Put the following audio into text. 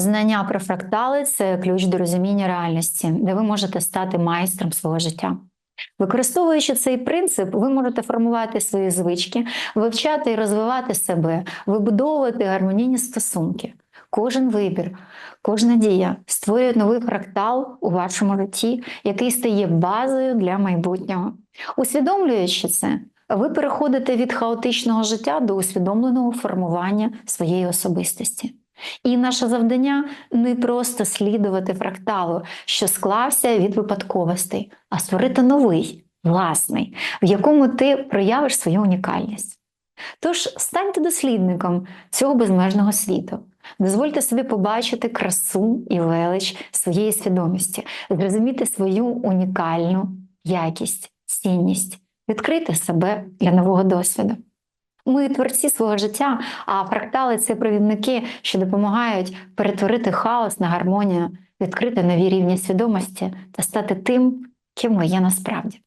Знання про фрактали це ключ до розуміння реальності, де ви можете стати майстром свого життя. Використовуючи цей принцип, ви можете формувати свої звички, вивчати і розвивати себе, вибудовувати гармонійні стосунки. Кожен вибір, кожна дія створює новий фрактал у вашому житті, який стає базою для майбутнього. Усвідомлюючи це, ви переходите від хаотичного життя до усвідомленого формування своєї особистості. І наше завдання не просто слідувати фракталу, що склався від випадковостей, а створити новий, власний, в якому ти проявиш свою унікальність. Тож станьте дослідником цього безмежного світу. Дозвольте собі побачити красу і велич своєї свідомості, зрозуміти свою унікальну якість, цінність, відкрити себе для нового досвіду. Ми творці свого життя, а фрактали це провідники, що допомагають перетворити хаос на гармонію, відкрити нові рівні свідомості та стати тим, ким ми є насправді.